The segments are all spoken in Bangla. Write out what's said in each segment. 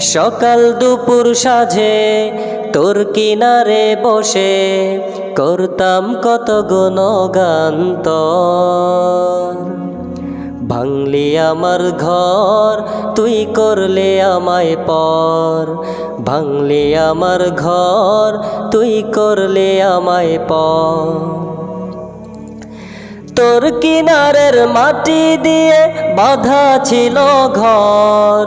সকাল দুপুর সাঝে তোর কিনারে বসে, করতাম কত গুণগান্ত ভাঙলি আমার ঘর, তুই করলে আমায় পর। ভাঙলি আমার ঘর, তুই করলে আমায় পর। তোর কিনারের মাটি দিয়ে বাঁধা ছিল ঘর।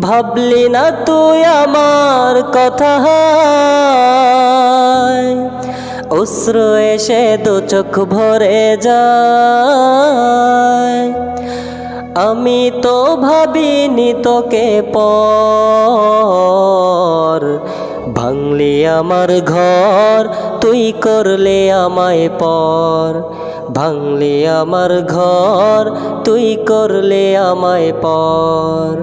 ভাবলি না তুই আমার কথা অশ্রু এসে দু চোখ ভরে যায়। আমি তো ভাবিনি তোকে পর। ভাঙলি আমার ঘর, তুই করলে আমায় পর। ভাঙলি আমার ঘর, তুই করলে আমায় পর।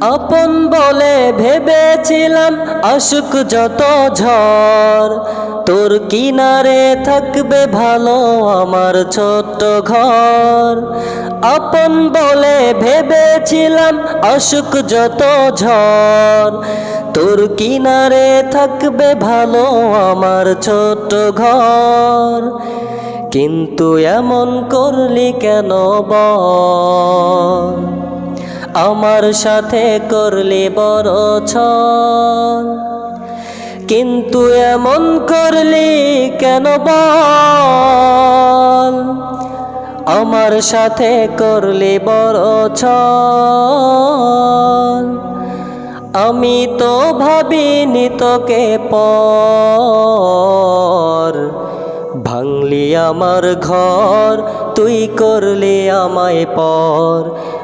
আপন বলে ভেবেছিলাম আসুক যত ঝড়। তোর কিনারে থাকবে ভালো আমার ছোট্ট ঘর। আপন বলে ভেবেছিলাম আসুক যত ঝড়। তোর কিনারে থাকবে ভালো আমার ছোট্ট ঘর। কিন্তু এমন করলি কেন বল? আমার সাথে করলে বড় ছল। কিন্তু এমন করলি কেন বল? আমার সাথে করলে বড় ছল। আমি তো ভাবিনি তোকে পর। ভাঙলি আমার ঘর, তুই করলে আমায় পর।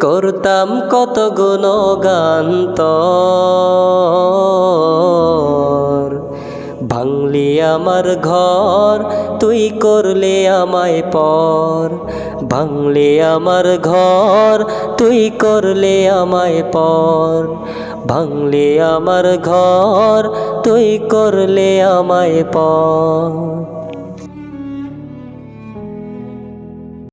করতাম কত গুণগান্ত ভাঙলি আমার ঘর, তুই করলে আমায় পর। ভাঙলি আমার ঘর, তুই করলে আমায় পর। ভাঙলি আমার ঘর, তুই করলে আমায় পর।